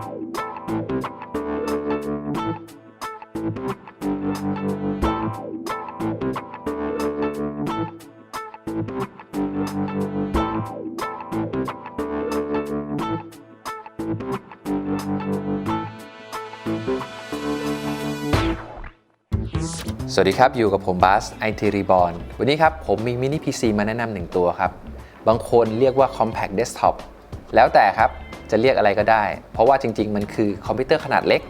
สวัสดีครับ อยู่กับผมบาสไอทีรีบอลวันนี้ครับ ผมมีมินิ PC มาแนะนำหนึ่งตัวครับ บางคนเรียกว่า Compact Desktop แล้วแต่ครับจะเรียกอะไรก็ได้ เพราะว่าจริง ๆ มันคือคอมพิวเตอร์ขนาดเล็ก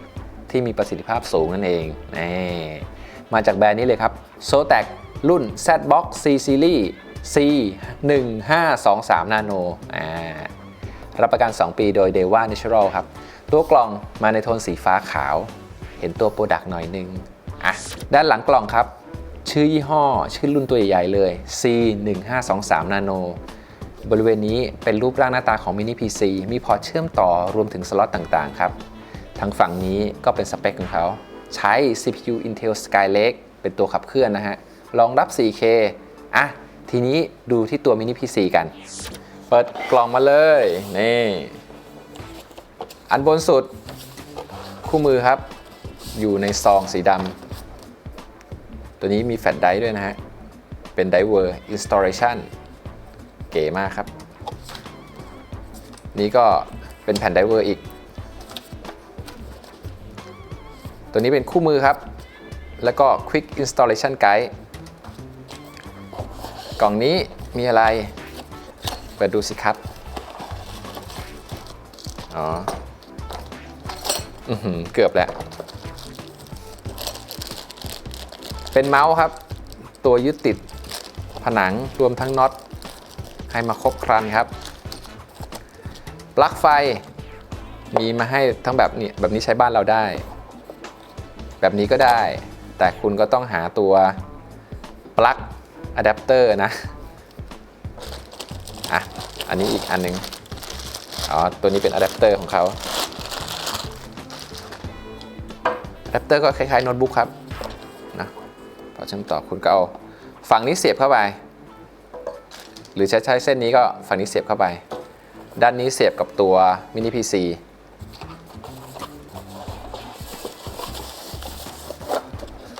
ที่มีประสิทธิภาพสูงนั่นเองนี่มาจากแบรนด์นี้เลยครับ Zotac รุ่น ZBox C Series C 1523 Nano อ่ารับประกัน 2 ปีโดย Deva Natural ครับ ตัวกล่องมาในโทนสีฟ้าขาว เห็นตัวโปรดักต์หน่อยนึงอะด้านหลังกล่องครับ ชื่อยี่ห้อ ชื่อรุ่นตัวใหญ่ๆเลย C 1523 Nano บริเวณนี้เป็นรูปร่างหน้าตาของ Mini PC มีพอร์ตเชื่อมต่อรวมถึงสล็อตต่างๆครับทางฝั่งนี้ก็เป็นสเปคของเขา ใช้ CPU Intel Skylake เป็นตัวขับเคลื่อนนะฮะรองรับ 4K อะ ทีนี้ดูที่ตัว Mini PC กัน เปิดกล่องมาเลย นี่ อันบนสุด คู่มือครับ อยู่ในซองสีดำตัวนี้มีแฟลชไดร์ด้วยนะฮะ เป็นไดเวอร์ installation เก๋มากครับ นี่ก็เป็นแผ่นไดเวอร์อีก ตัวนี้เป็นคู่มือครับ แล้วก็ Quick Installation Guide กล่องนี้มีอะไร เปิดดูสิครับ อ๋อ อือหือ เกือบแล้วเป็นเมาส์ครับ ตัวยึดติดผนังรวมทั้งน็อต ให้มาครบครันครับ ปลั๊กไฟมีมาให้ทั้งแบบนี้แบบนี้ใช้บ้านเราได้ แบบนี้ก็ได้ แต่คุณก็ต้องหาตัวปลั๊กอะแดปเตอร์นะอะอันนี้อีกอันหนึงอ๋อตัวนี้เป็นอะแดปเตอร์ของเขาอะแดปเตอร์ก็คล้ายๆโน้ตบุ๊กครับนะพอเชื่อมต่อคุณก็เอาฝั่งนี้เสียบเข้าไป หรือใช้ใช้เส้นนี้ก็ฝั่งนี้เสียบเข้าไป ด้านนี้เสียบกับตัวมินิพีซี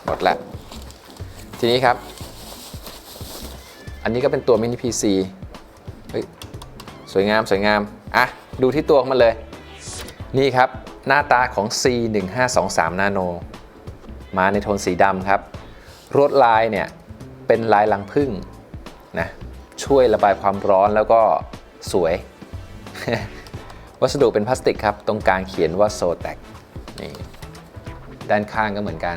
หมดแล้ว ทีนี้ครับ อันนี้ก็เป็นตัวมินิพีซีเฮ้ยสวยงามสวยงาม อะ ดูที่ตัวของมันเลย นี่ครับหน้าตาของ C1523 Nano มาในโทนสีดำครับลวดลายเนี่ย เป็นลายลังพึ่งนะ ช่วยระบายความร้อนแล้วก็สวย วัสดุเป็นพลาสติกครับ ตรงกลางเขียนว่าโซแตกนี่ด้านข้างก็เหมือนกัน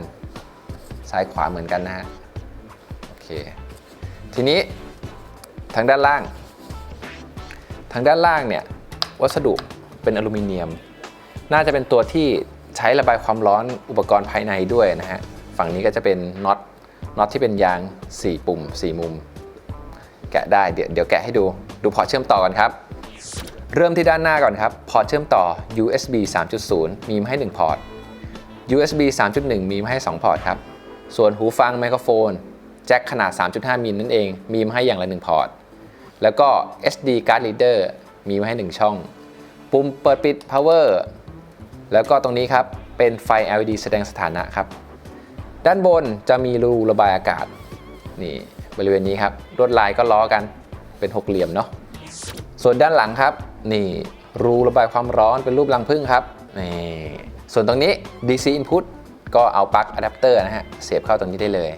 ซ้ายขวาเหมือนกันนะฮะ โอเค ทีนี้ทางด้านล่าง ทางด้านล่างเนี่ยวัสดุเป็นอลูมิเนียม น่าจะเป็นตัวที่ใช้ระบายความร้อนอุปกรณ์ภายในด้วยนะฮะ ฝั่งนี้ก็จะเป็นน็อต น็อตที่เป็นยาง 4 ปุ่ม 4 มุม แกะได้เดี๋ยวเดี๋ยวแกะให้ดูดูพอร์ตเชื่อมต่อกันครับ เริ่มที่ด้านหน้าก่อนครับ พอร์ตเชื่อมต่อ USB 3.0 มีมาให้ 1 พอร์ต USB 3.1 มีมาให้ 2 พอร์ตครับ ส่วนหูฟังไมโครโฟน แจ็คขนาด 3.5 มิลนั่นเอง มีมาให้อย่างละ 1 พอร์ต แล้วก็ SD card reader มีมาให้ 1 ช่อง ปุ่มเปิดปิด power แล้วก็ตรงนี้ครับ เป็นไฟ LED แสดงสถานะครับ ด้านบนจะมีรูระบายอากาศ นี่ บริเวณนี้ครับลวดลายก็ล้อกันเป็นหกเหลี่ยมเนาะส่วนด้านหลังครับ นี่รูระบายความร้อนเป็นรูปรังผึ้งครับนี่ส่วนตรงนี้ DC input ก็เอาปลั๊กอะแดปเตอร์นะฮะเสียบเข้าตรงนี้ได้เลย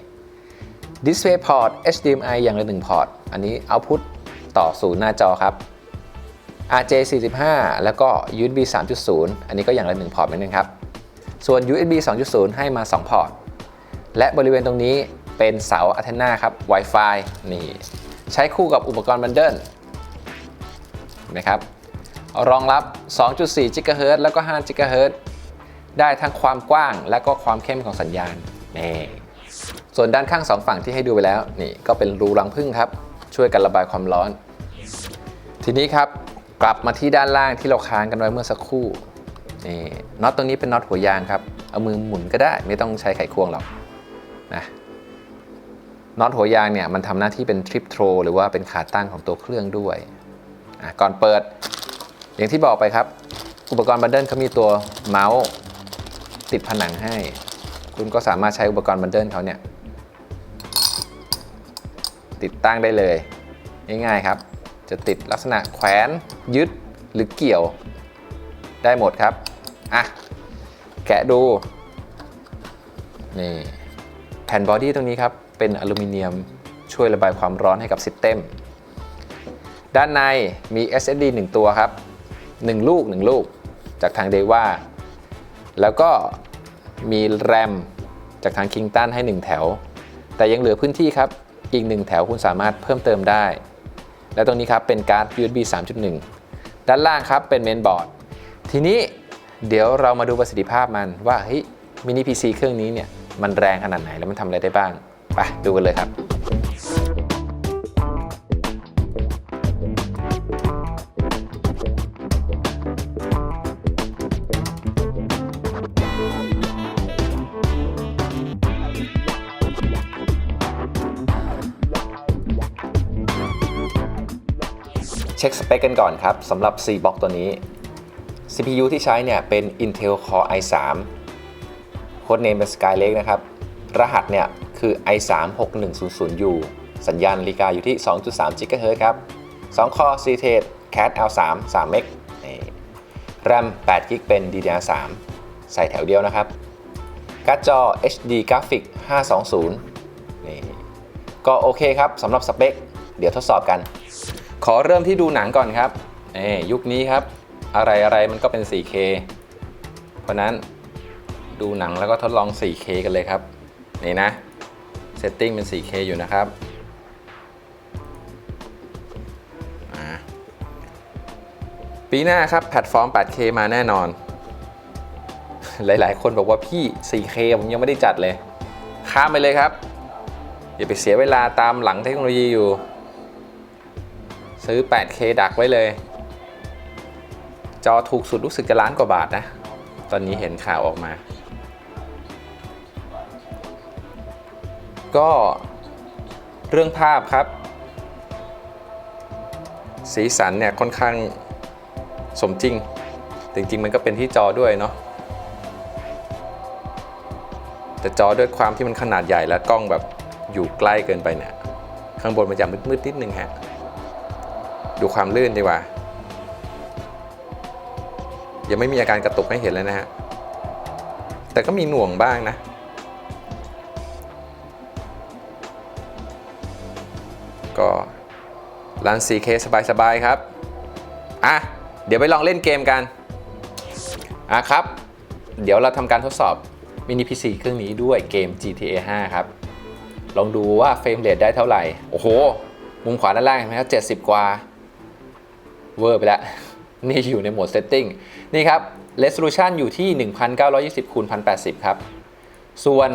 Display port HDMI อย่างละ1พอร์ตอันนี้ output ต่อสู่หน้าจอครับ RJ45 แล้วก็ USB 3.0 อันนี้ก็อย่างละ1พอร์ตเหมือนกันครับ ส่วน USB 2.0 ให้มา 2 พอร์ต และบริเวณตรงนี้ เป็นเสาอั t เทนาครับ Wi-Fi นี่ใช้คู่กับอุปกรณ์บันเดิลนะครับรองรับ 2.4 GHz แล้วก็ 5 GHz ได้ทั้งความกว้างและก็ความเข้มของสัญญาณนี่ส่วนด้านข้างสองฝั่งที่ให้ดูไปแล้วนี่ก็เป็นรูรังผึ้งครับ ช่วยกันระบายความร้อน ทีนี้ครับกลับมาที่ด้านล่างที่เราค้างกันไว้เมื่อสักครู่นี่น็อตตรงนี้เป็นน็อตหัวยางครับ เอามือหมุนก็ได้ไม่ต้องใช้ไขควงหรอกนะ น็อตหัวยางเนี่ยมันทำหน้าที่เป็นทริปโทรหรือว่าเป็นขาตั้งของตัวเครื่องด้วยก่อนเปิด อย่างที่บอกไปครับ อุปกรณ์บันเดิลเขามีตัวเมาส์ติดผนังให้ คุณก็สามารถใช้อุปกรณ์บันเดิลเขาเนี่ยติดตั้งได้เลยง่ายๆครับ จะติดลักษณะแขวนยึดหรือเกี่ยวได้หมดครับอะแกะดูนี่แผ่นบอดี้ตรงนี้ครับ เป็นอลูมิเนียมช่วยระบายความร้อนให้กับซิสเต็มด้านในมี SSD 1 ตัวครับ 1 ลูก 1 ลูก จากทาง d e v a แล้วก็มีแรมจากทาง Kingston ให้ 1 แถว แต่ยังเหลือพื้นที่ครับ อีก 1 แถวคุณสามารถเพิ่มเติมได้ และตรงนี้ครับเป็นการ์ด USB 3.1 ด้านล่างครับเป็นเมนบอร์ด ทีนี้เดี๋ยวเรามาดูประสิทธิภาพมันว่าเฮ้ยมินิ PC เครื่องนี้เนี่ยมันแรงขนาดไหนแล้วมันทำอะไรได้บ้าง ไปดูกันเลยครับเช็คสเปคกันก่อนครับสำหรับ4บล็อกตัวนี้ CPU ที่ใช้เนี่ยเป็น Intel Core i3 โค้ดเนมเป็น Skylake นะครับ รหัสเนี่ย คือ i36100U สัญญาณนาฬิกาอยู่ที่ 2.3 GHz ครับ2 Core c t e Cat L3 3เมกนี่ RAM 8 g b เป็น DDR3 ใส่แถวเดียวนะครับ การ์ดจอ HD Graphic 520 นี่ ก็โอเคครับสำหรับสเปค เดี๋ยวทดสอบกัน ขอเริ่มที่ดูหนังก่อนครับนี่ยุคนี้ครับ อะไรอะไรมันก็เป็น 4K เพราะนั้นดูหนังแล้วก็ทดลอง 4K กันเลยครับ นี่นะ เซตติ้งเป็น 4K อยู่นะครับอ่าปีหน้าครับแพลตฟอร์ม 8K มาแน่นอน หลายๆ คนบอกว่าพี่ 4K ผมยังไม่ได้จัดเลย ข้ามไปเลยครับ อย่าไปเสียเวลาตามหลังเทคโนโลยีอยู่ ซื้อ 8K ดักไว้เลย จอถูกสุดรู้สึกจะล้านกว่าบาทนะ ตอนนี้เห็นข่าวออกมา ก็เรื่องภาพครับ สีสันเนี่ยค่อนข้างสมจริง จริง ๆ มันก็เป็นที่จอด้วยเนาะแต่จอด้วยความที่มันขนาดใหญ่และกล้องแบบอยู่ใกล้เกินไปเนี่ย ข้างบนมันจะมืดๆนิดนึงฮะ ดูความลื่นดีกว่า ยังไม่มีอาการกระตุกให้เห็นเลยนะฮะ แต่ก็มีหน่วงบ้างนะ รัน 4K สบายๆครับ อะ เดี๋ยวไปลองเล่นเกมกัน อะครับ เดี๋ยวเราทำการทดสอบมินิ PC เครื่องนี้ด้วยเกม GTA 5 ครับ ลองดูว่าเฟรมเรทได้เท่าไหร่ โอ้โห มุมขวาด้านล่างเห็นไหมครับ70 กว่า เวอร์ไปแล้ว นี่อยู่ในโหมด Setting นี่ครับ Resolution อยู่ที่ 1920คูณ1080 ครับ ส่วน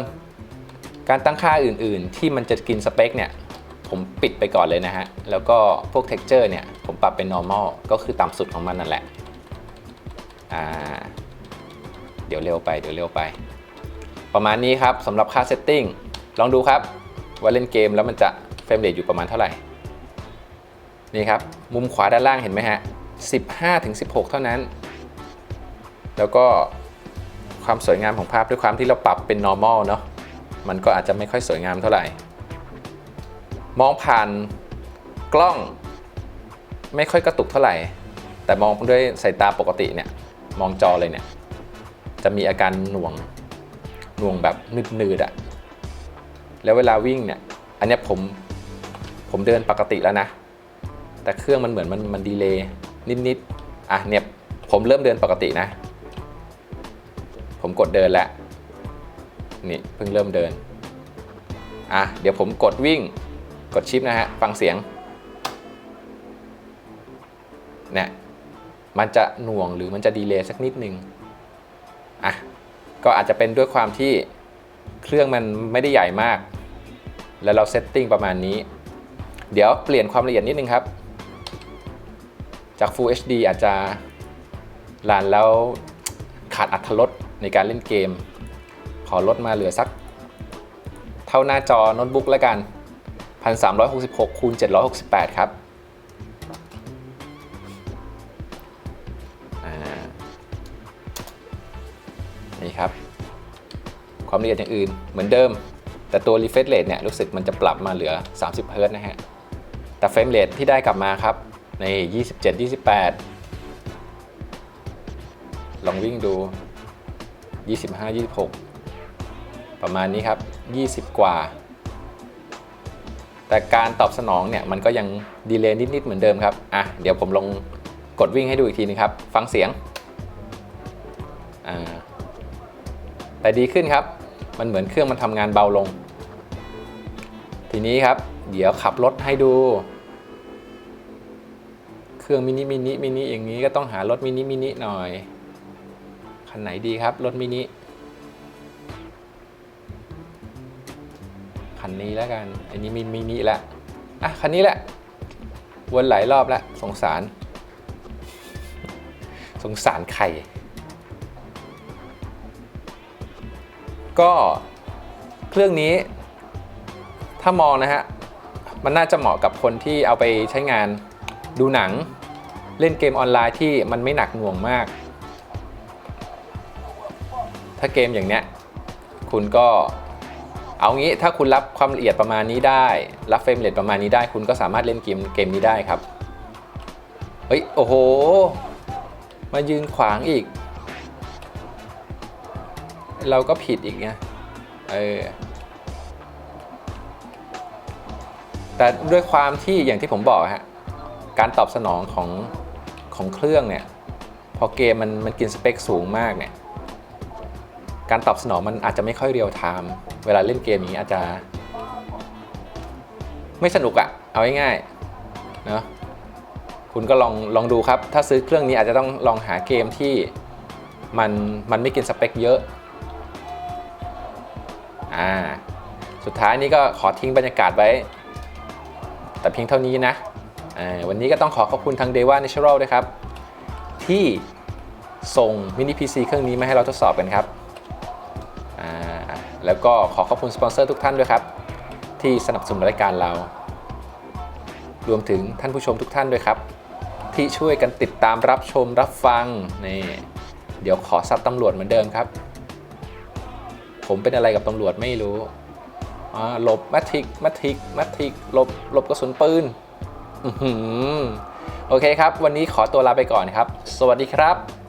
การตั้งค่าอื่นๆ ที่มันจะกินสเปคเนี่ย ผมปิดไปก่อนเลยนะฮะ แล้วก็พวก Texture เนี่ย ผมปรับเป็น normal ก็คือต่ำสุดของมันนั่นแหละอ่าเดี๋ยวเร็วไปเดี๋ยวเร็วไป ประมาณนี้ครับสำหรับค่า Setting ลองดูครับ ว่าเล่นเกมแล้วมันจะเฟรมเรทอยู่ประมาณเท่าไหร่ นี่ครับ มุมขวาด้านล่างเห็นไหมฮะ 15-16 เท่านั้น แล้วก็ความสวยงามของภาพด้วยความที่เราปรับเป็น normal เนาะมันก็อาจจะไม่ค่อยสวยงามเท่าไหร่ มองผ่านกล้องไม่ค่อยกระตุกเท่าไหร่ แต่มองด้วยสายตาปกติเนี่ย มองจอเลยเนี่ย จะมีอาการหน่วงหน่วงแบบนืดๆอะแล้วเวลาวิ่งเนี่ย อันนี้ผมผมเดินปกติแล้วนะ แต่เครื่องมันเหมือนมันมันดีเลย์นิดๆอะเนี่ยผมเริ่มเดินปกตินะ ผมกดเดินแล้วนี่เพิ่งเริ่มเดิน อะเดี๋ยวผมกดวิ่ง กดชิปนะฮะ ฟังเสียงเนี่ยมันจะหน่วงหรือมันจะดีเลย์สักนิดนึงอะก็อาจจะเป็นด้วยความที่เครื่องมันไม่ได้ใหญ่มาก แล้วเราเซตติ้งประมาณนี้ เดี๋ยวเปลี่ยนความละเอียดนิดนึงครับ จาก Full HD อาจจะหลานแล้วขาดอัตรสในการเล่นเกม ขอลดมาเหลือสัก เท่าหน้าจอโน้ตบุ๊กแล้วกัน 1366คูณ768 ครับนี่ครับ ความละเอียดอย่างอื่นเหมือนเดิม แต่ตัว refresh rate เนี่ยรู้สึกมันจะปรับมาเหลือ 30เฮิร์ตนะฮะ แต่เฟรมเรทที่ได้กลับมาครับ ใน 27 28 ลองวิ่งดู 25 26 ประมาณนี้ครับ 20 กว่า แต่การตอบสนองเนี่ยมันก็ยังดีเลย์นิดๆเหมือนเดิมครับอะเดี๋ยวผมลองกดวิ่งให้ดูอีกทีนึงครับ ฟังเสียงอ่าแต่ดีขึ้นครับ มันเหมือนเครื่องมันทำงานเบาลง ทีนี้ครับ เดี๋ยวขับรถให้ดู เครื่องมินิมินิมินิอย่างนี้ก็ต้องหารถมินิมินิหน่อย คันไหนดีครับ รถมินิ นนี้แล้วกัน อันนี้มินมินิละอะคันนี้แหละ วนหลายรอบแล้วสงสาร สงสารใคร ก็เครื่องนี้ ถ้ามองนะฮะ มันน่าจะเหมาะกับคนที่เอาไปใช้งานดูหนัง เล่นเกมออนไลน์ที่มันไม่หนักหน่วงมาก ถ้าเกมอย่างเนี้ย คุณก็ เอางี้ถ้าคุณรับความละเอียดประมาณนี้ได้ รับเฟรมเรทประมาณนี้ได้ คุณก็สามารถเล่นเกมเกมนี้ได้ครับ เฮ้ย โอ้โห มายืนขวางอีก เราก็ผิดอีกไงเออแต่ด้วยความที่อย่างที่ผมบอกฮะการตอบสนองของของเครื่องเนี่ย พอเกมมันมันกินสเปคสูงมากเนี่ย การตอบสนองมันอาจจะไม่ค่อยเรียลไทม์ เวลาเล่นเกมอย่างนี้อาจจะ ไม่สนุกอะเอาง่ายๆเนาะคุณก็ลองลองดูครับ ถ้าซื้อเครื่องนี้อาจจะต้องลองหาเกมที่มันมันไม่กินสเปคเยอะอ่าสุดท้ายนี้ก็ขอทิ้งบรรยากาศไว้ แต่เพียงเท่านี้นะอ่าวันนี้ก็ต้องขอขอบคุณทาง Deva Natural ด้วยครับ ที่ส่งมินิ PC เครื่องนี้มาให้เราทดสอบกันครับ แล้วก็ขอขอบคุณสปอนเซอร์ทุกท่านด้วยครับ ที่สนับสนุนรายการเรา รวมถึงท่านผู้ชมทุกท่านด้วยครับ ที่ช่วยกันติดตามรับชมรับฟังนี่เดี๋ยวขอซับตำรวจเหมือนเดิมครับ ผมเป็นอะไรกับตำรวจไม่รู้หลบแมทริกแมทริกแมทริกหลบหลบกระสุนปืนอโอเคครับ วันนี้ขอตัวลาไปก่อนครับ สวัสดีครับ